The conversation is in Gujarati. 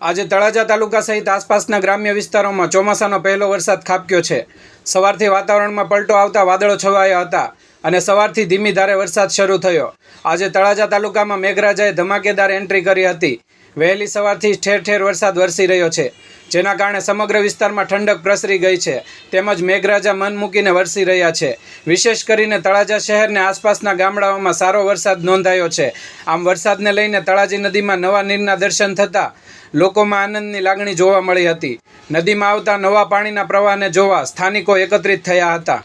આજે તળાજા તાલુકા સહિત આસપાસના ગ્રામ્ય વિસ્તારોમાં ચોમાસાનો પહેલો વરસાદ ખાબક્યો છે. સવારથી વાતાવરણમાં પલટો આવતા વાદળો છવાયા હતા અને સવારથી ધીમી ધારે વરસાદ શરૂ થયો. આજે તળાજા તાલુકામાં મેઘરાજાએ ધમાકેદાર એન્ટ્રી કરી હતી. વહેલી સવારથી ઠેર ઠેર વરસાદ વરસી રહ્યો છે, જેના કારણે સમગ્ર વિસ્તારમાં ઠંડક પ્રસરી ગઈ છે, તેમજ મેઘરાજા મન મૂકીને વરસી રહ્યા છે. વિશેષ કરીને તળાજા શહેરને આસપાસના ગામડાઓમાં સારો વરસાદ નોંધાયો છે. આમ વરસાદને લઈને તળાજી નદીમાં નવા નીરના દર્શન થતાં લોકોમાં આનંદની લાગણી જોવા મળી હતી. નદીમાં આવતા નવા પાણીના પ્રવાહને જોવા સ્થાનિકો એકત્રિત થયા હતા.